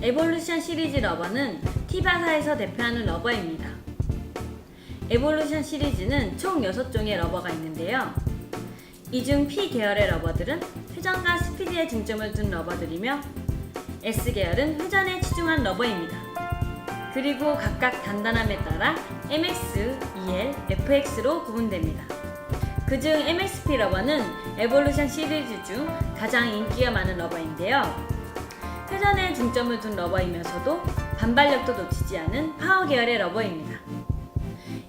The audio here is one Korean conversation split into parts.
에볼루션 시리즈 러버는 티바사에서 대표하는 러버입니다. 에볼루션 시리즈는 총 6종의 러버가 있는데요. 이 중 P 계열의 러버들은 회전과 스피드에 중점을 둔 러버들이며 S 계열은 회전에 치중한 러버입니다. 그리고 각각 단단함에 따라 MX, EL, FX로 구분됩니다. 그중 MXP 러버는 에볼루션 시리즈 중 가장 인기가 많은 러버인데요. 회전에 중점을 둔 러버이면서도 반발력도 놓치지 않은 파워 계열의 러버입니다.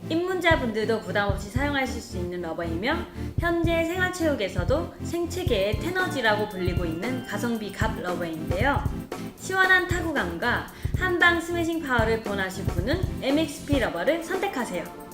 입문자분들도 부담없이 사용하실 수 있는 러버이며 현재 생활체육에서도 생체계의 테너지라고 불리고 있는 가성비 갑 러버인데요. 시원한 타구감과 한방 스매싱 파워를 원하실 분은 MXP 러버를 선택하세요.